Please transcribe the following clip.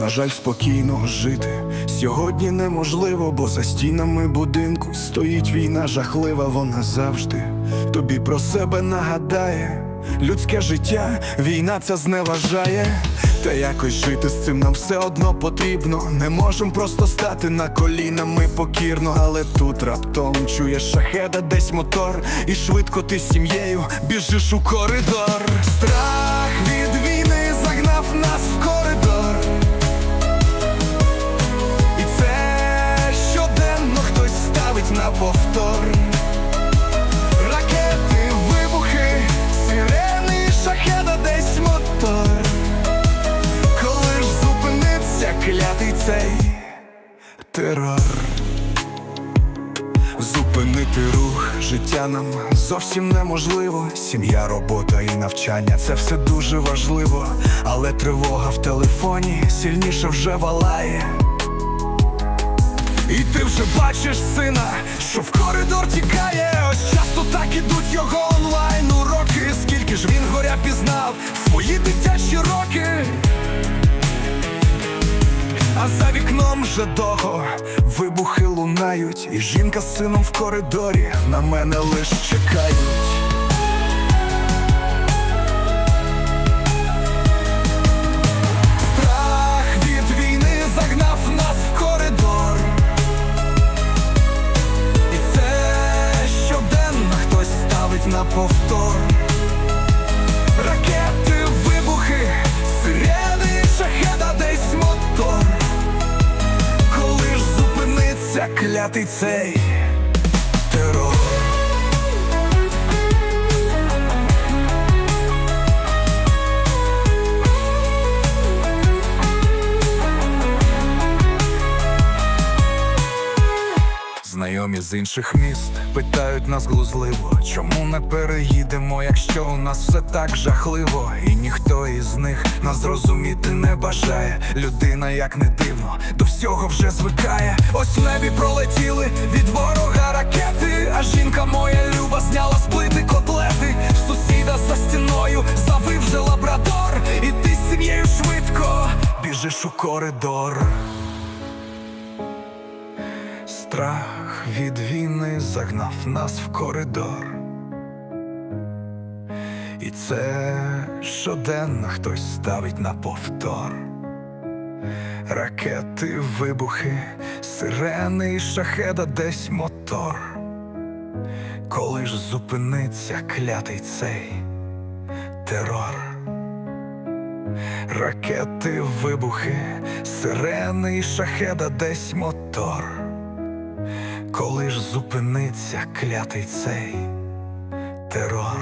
На жаль, спокійно жити сьогодні неможливо, бо за стінами будинку стоїть війна жахлива, вона завжди тобі про себе нагадає. Людське життя, війна ця зневажає. Та якось жити з цим нам все одно потрібно. Не можем просто стати на колінами покірно, але тут раптом чуєш шахеда, десь мотор, і швидко ти з сім'єю біжиш у коридор. Страх цей терор. Зупинити рух життя нам зовсім неможливо. Сім'я, робота і навчання це все дуже важливо, але тривога в телефоні сильніше вже валає. І ти вже бачиш сина, що в коридор тікає. Ось часто так ідуть його онлайн уроки. Скільки ж він горя пізнав свої дитячі роки. Вікном вже довго вибухи лунають, і жінка з сином в коридорі на мене лиш чекають. Страх від війни загнав нас в коридор. І це щоденно хтось ставить на повтор. Клятий цей Знайомі з інших міст питають нас глузливо, чому не переїдемо, якщо у нас все так жахливо, і ніхто із них нас зрозуміти не бажає. Людина, як не дивно, до всього вже звикає. Ось в небі пролетіли від ворога ракети, а жінка моя люба зняла з плити котлети. Сусіда за стіною завив вже лабрадор, і ти з сім'єю швидко біжиш у коридор. Страх від війни загнав нас в коридор. І це щоденно хтось ставить на повтор. Ракети, вибухи, сирени і шахеда десь мотор. Коли ж зупиниться клятий цей терор. Ракети, вибухи, сирени і шахеда десь мотор. Коли ж зупиниться клятий цей терор.